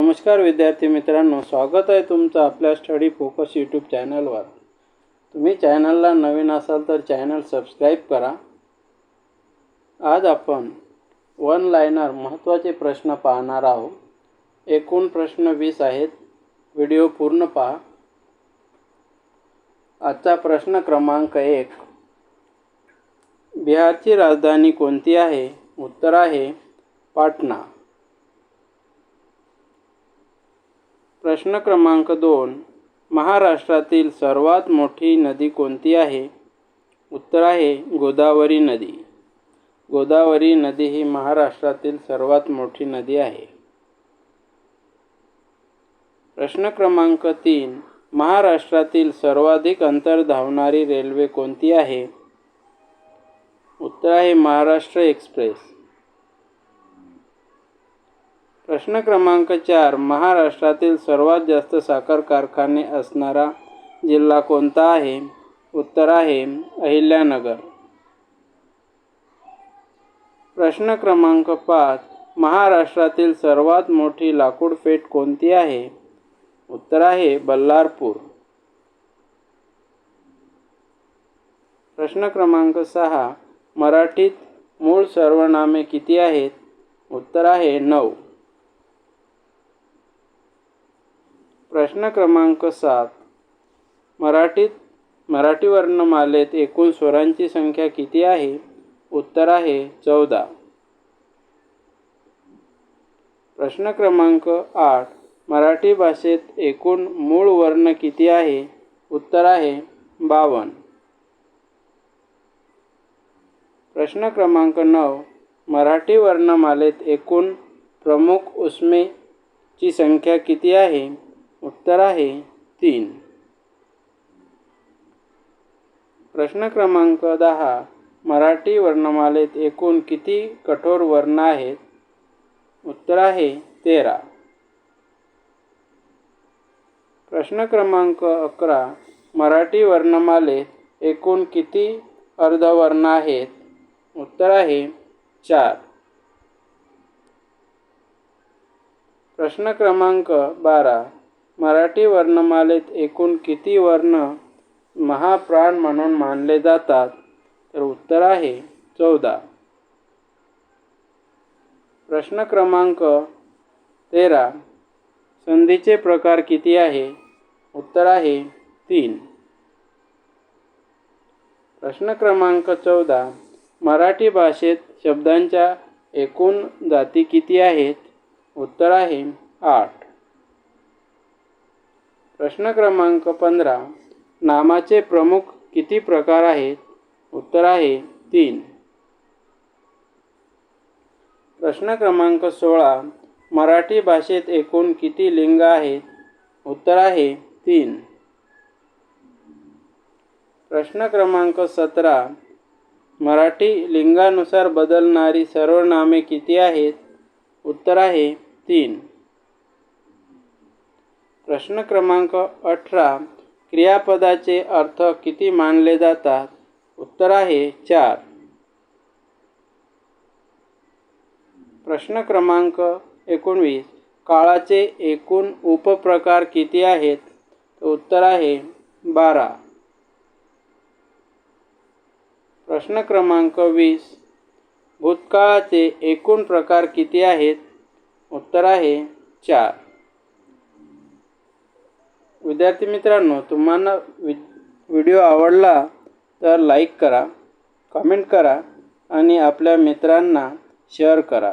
नमस्कार विद्यार्थी मित्रांनो स्वागत आहे तुमचं आपल्या स्टडी फोकस यूट्यूब चॅनलवर. तुम्ही चॅनलला नवीन असाल तर चॅनल सबस्क्राईब करा. आज आपण वन लायनर महत्त्वाचे प्रश्न पाहणार आहोत. एकूण प्रश्न वीस आहेत. व्हिडिओ पूर्ण पहा. आजचा प्रश्न क्रमांक एक. बिहारची राजधानी कोणती आहे? उत्तर आहे पाटणा. प्रश्न क्रमांक दोन. महाराष्ट्रातील सर्वात मोठी नदी कोणती आहे? उत्तर आहे गोदावरी नदी. गोदावरी नदी ही महाराष्ट्रातील सर्वात मोठी नदी आहे. प्रश्न क्रमांक तीन. महाराष्ट्रातील सर्वाधिक अंतर धावणारी रेल्वे कोणती आहे? उत्तर आहे महाराष्ट्र एक्सप्रेस. प्रश्न क्रमांक चार महाराष्ट्रातील सर्वात जास्त साखर कारखाने असणारा जिल्हा कोणता आहे? उत्तर आहे अहिल्यानगर. प्रश्न क्रमांक पाच महाराष्ट्रातील सर्वात मोठी लाकूड कोणती आहे? उत्तर आहे बल्लारपूर. प्रश्न क्रमांक सहा मराठीत मूळ सर्वनामे किती आहेत? उत्तर आहे नऊ. प्रश्न क्रमांक सात. मराठीत मराठी वर्णमालेत एकूण स्वरांची संख्या किती आहे? उत्तर आहे चौदा. प्रश्न क्रमांक आठ. मराठी भाषेत एकूण मूळ वर्ण किती आहे? उत्तर आहे बावन. प्रश्न क्रमांक नऊ. मराठी वर्णमालेत एकूण प्रमुख उस्मेची संख्या किती आहे? उत्तर आहे तीन. प्रश्न क्रमांक दहा मराठी वर्णमालेत एकूण किती कठोर वर्ण आहेत? उत्तर आहे तेरा. प्रश्न क्रमांक अकरा मराठी वर्णमालेत एकूण किती अर्धवर्ण आहेत? उत्तर आहे चार. प्रश्न क्रमांक बारा मराठी वर्णमालेत एकूण किती वर्ण महाप्राण म्हणून मानले जातात? तर उत्तर आहे चौदा. प्रश्न क्रमांक तेरा. संधीचे प्रकार किती आहे? उत्तर आहे तीन. प्रश्न क्रमांक चौदा. मराठी भाषेत शब्दांच्या एकूण जाती किती आहेत? उत्तर आहे आठ. प्रश्न क्रमांक पंधरा. नामाचे प्रमुख किती प्रकार आहेत? उत्तर आहे तीन. प्रश्न क्रमांक सोळा. मराठी भाषेत एकूण किती लिंग आहेत? उत्तर आहे तीन. प्रश्न क्रमांक सतरा. मराठी लिंगानुसार बदलणारी सर्वनामे किती आहेत? उत्तर आहे तीन. प्रश्न क्रमांक अठरा क्रियापदाचे अर्थ किती मानले जातात? उत्तर आहे चार. प्रश्न क्रमांक एकोणवीस काळाचे एकूण उपप्रकार किती आहेत? उत्तर आहे बारा. प्रश्न क्रमांक वीस भूतकाळाचे एकूण प्रकार किती आहेत? उत्तर आहे चार. विद्यार्थी मित्रांनो तुम्हाला वि व्हिडिओ आवडला तर लाईक करा कमेंट करा आणि आपल्या मित्रांना शेअर करा.